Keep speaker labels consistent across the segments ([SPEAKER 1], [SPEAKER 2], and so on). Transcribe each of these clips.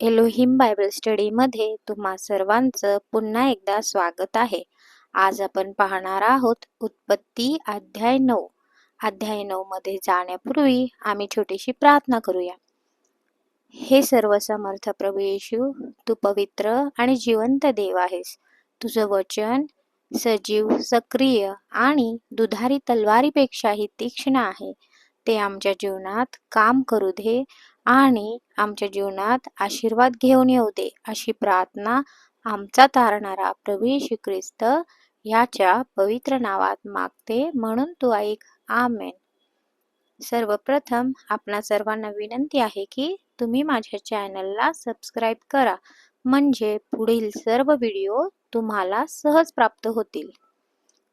[SPEAKER 1] Elohim Bible स्टडीमध्ये तुम्हा सर्वांचं पुन्हा एकदा स्वागत आहे. आज आपण पाहणार आहोत उत्पत्ती अध्याय नऊ. अध्याय नऊ मध्ये जाण्यापूर्वी आम्ही छोटीशी प्रार्थना करूया. हे सर्व समर्थ प्रभू येशू तू पवित्र आणि जिवंत देव आहेस. तुझं वचन सजीव सक्रिय आणि दुधारी तलवारीपेक्षाही तीक्ष्ण आहे. ते आमच्या जीवनात काम करू दे आणि आमच्या जीवनात आशीर्वाद घेऊन येऊ दे अशी प्रार्थना आमचा तारणारा प्रभू श्री ख्रिस्त याच्या पवित्र नावात मागते म्हणून तू ऐक. आमेन. सर्वप्रथम आपणा सर्वांना विनंती आहे की तुम्ही माझ्या चॅनलला सबस्क्राईब करा. म्हणजे पुढील सर्व व्हिडिओ तुम्हाला सहज प्राप्त होतील.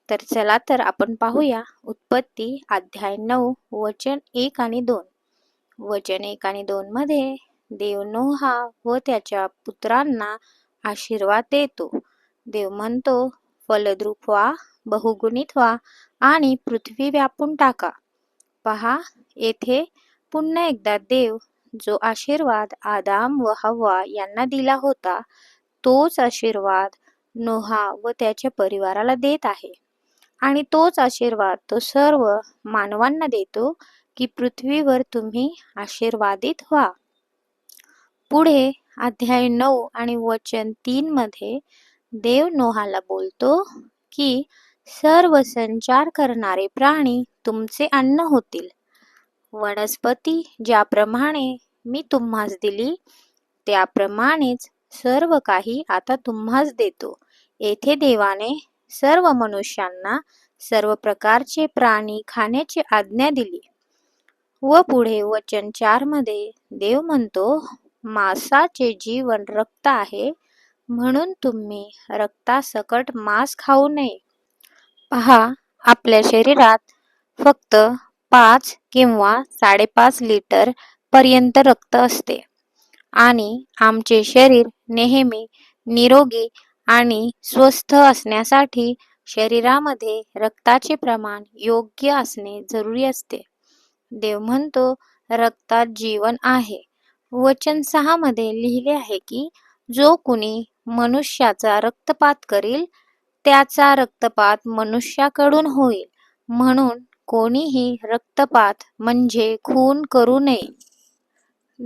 [SPEAKER 1] तर चला तर आपण पाहूया उत्पत्ती अध्याय नऊ वचन एक आणि दोन. वचन एक आणि दोन मध्ये देव नोहा व त्याच्या पुत्रांना आशीर्वाद देतो. देव म्हणतो फलद्रूप व्हा बहुगुणित व्हा आणि पृथ्वी व्यापून टाका. पहा येथे पुन्हा एकदा देव जो आशीर्वाद आदाम व हव्वा यांना दिला होता तोच आशीर्वाद नोहा व त्याच्या परिवाराला देत आहे. आणि तोच आशीर्वाद तो सर्व मानवांना देतो की पृथ्वीवर तुम्ही आशीर्वादित व्हा. पुढे अध्याय नऊ आणि वचन तीन मध्ये देव नोहाला बोलतो की सर्व संचार करणारे प्राणी तुमचे अन्न होतील. वनस्पती ज्याप्रमाणे मी तुम्हास दिली त्याप्रमाणेच सर्व काही आता तुम्हास देतो. येथे देवाने सर्व मनुष्यांना सर्व प्रकारचे प्राणी खाण्याची आज्ञा दिली. व पुढे वचन चारमध्ये देव म्हणतो मांसाचे जीवन रक्त आहे म्हणून तुम्ही रक्तासकट मांस खाऊ नये. पहा आपल्या शरीरात फक्त पाच किंवा साडेपाच लिटर पर्यंत रक्त असते आणि आमचे शरीर नेहमी निरोगी आणि स्वस्थ असण्यासाठी शरीरामध्ये रक्ताचे प्रमाण योग्य असणे जरुरी असते. देव म्हणतो रक्तात जीवन आहे. वचन सहा मध्ये लिहिले आहे की जो कुणी मनुष्याचा रक्तपात करील त्याचा रक्तपात मनुष्याकडून होईल. म्हणून कोणीही रक्तपात म्हणजे खून करू नये.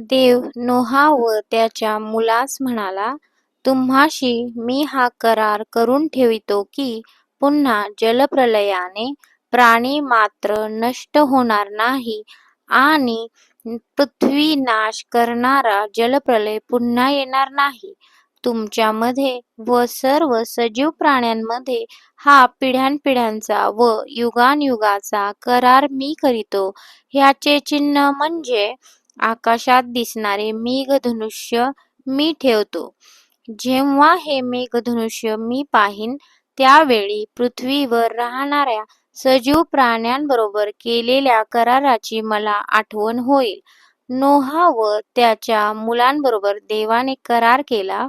[SPEAKER 1] देव नोहा व त्याच्या मुलास म्हणाला तुम्हाशी मी हा करार करून ठेवितो की पुन्हा जलप्रलयाने प्राणी मात्र नष्ट होणार नाही आणि पृथ्वी नाश करणारा जलप्रलय पुन्हा येणार नाही. तुमच्यामध्ये व सर्व सजीव प्राण्यांमध्ये हा पिढ्यानपिढ्यांचा व युगानयुगाचा करार मी करीतो. ह्याचे चिन्ह म्हणजे आकाशात दिसणारे मेघधनुष्य मी ठेवतो. जेव्हा हे मेघधनुष्य मी पाहीन त्यावेळी पृथ्वीवर राहणाऱ्या सजीव प्राण्यांबरोबर केलेल्या कराराची मला आठवण होईल. नोहा व त्याच्या मुलांबरोबर देवाने करार केला.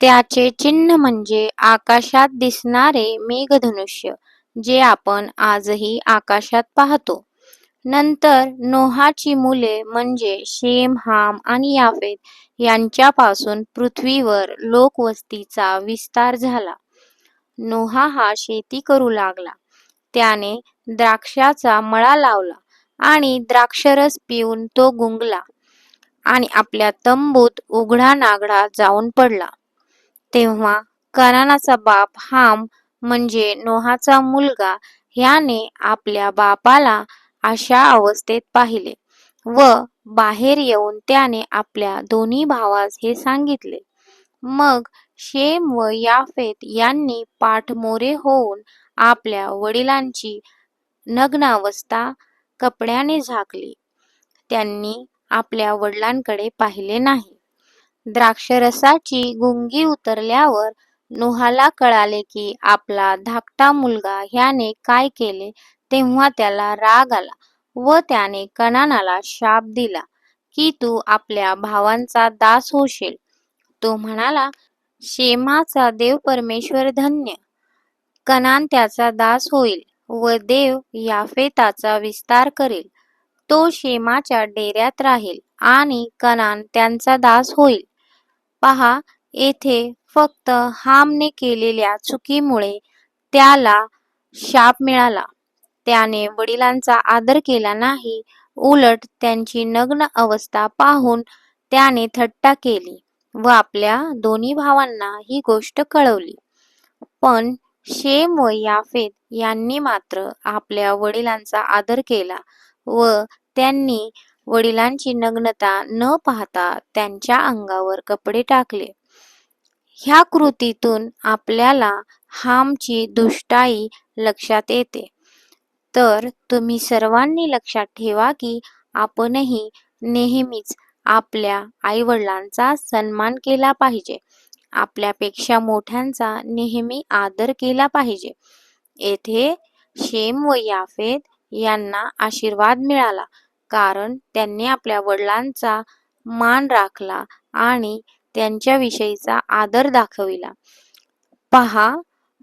[SPEAKER 1] त्याचे चिन्ह म्हणजे आकाशात दिसणारे मेघधनुष्य जे आपण आजही आकाशात पाहतो. नंतर नोहाची मुले म्हणजे शेम हाम आणि याफेत यांच्यापासून पृथ्वीवर लोकवस्तीचा विस्तार झाला. नोहा हा शेती करू लागला. त्याने द्राक्षाचा मळा लावला आणि द्राक्षरस पिऊन तो गुंगला आणि आपल्या तंबूत उघडा नागडा जाऊन पडला. तेव्हा करानाचा बाप हाम म्हणजे नोहाचा मुलगा ह्याने आपल्या बापाला अशा अवस्थेत पाहिले व बाहेर येऊन त्याने आपल्या दोन्ही भावास हे सांगितले. मग शेम व याफेत यांनी पाठमोरे होऊन आपल्या वडिलांची नग्न अवस्था कपड्याने झाकली. त्यांनी आपल्या वडिलांकडे पाहिले नाही. द्राक्षरसाची गुंगी उतरल्यावर नोहाला कळाले की आपला धाकटा मुलगा ह्याने काय केले तेव्हा त्याला राग आला व त्याने कनानाला शाप दिला की तू आपल्या भावांचा दास होशील. तो म्हणाला शेमाचा देव परमेश्वर धन्य. कनान त्याचा दास होईल व देव याफेताचा विस्तार करेल. तो शेमाच्या डेऱ्यात राहील आणि कनान त्यांचा दास होईल. पहा येथे फक्त हामने केलेल्या चुकीमुळे त्याला शाप मिळाला. त्याने वडिलांचा आदर केला नाही. उलट त्यांची नग्न अवस्था पाहून त्याने थट्टा केली व आपल्या दोन्ही भावांना ही गोष्ट कळवली. पण शेम व याफेद यांनी मात्र आपल्या वडिलांचा आदर केला व त्यांनी वडिलांची नग्नता न पाहता त्यांच्या अंगावर कपडे टाकले. ह्या कृतीतून आपल्याला हामची दुष्टाई लक्षात येते. तर तुम्ही सर्वांनी लक्षात ठेवा की आपणही नेहमीच आपल्या आईवडिलांचा सन्मान केला पाहिजे. आपल्यापेक्षा मोठ्यांचा नेहमी आदर केला पाहिजे. येथे शेम व याफेत यांना आशीर्वाद मिळाला. कारण त्यांनी आपल्या वडिलांचा मान राखला आणि त्यांच्याविषयीचा आदर दाखविला. पहा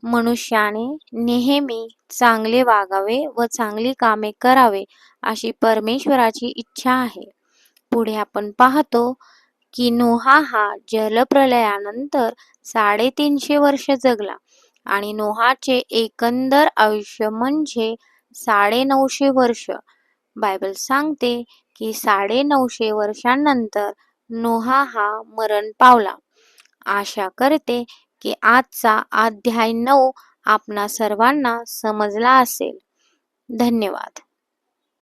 [SPEAKER 1] मनुष्याने नेहमी चांगले वागावे व चांगली कामे करावे अशी परमेश्वराची इच्छा आहे. पुढे आपण पाहतो की नोहा हा जलप्रलयानंतर साडेतीनशे वर्ष जगला आणि नोहाचे एकंदर आयुष्य म्हणजे साडे नऊशे वर्ष. बायबल सांगते की साडे नऊशे वर्षांनंतर नोहा हा मरण पावला. आशा करते की आजचा अध्याय नऊ आपणा सर्वांना समजला असेल. धन्यवाद.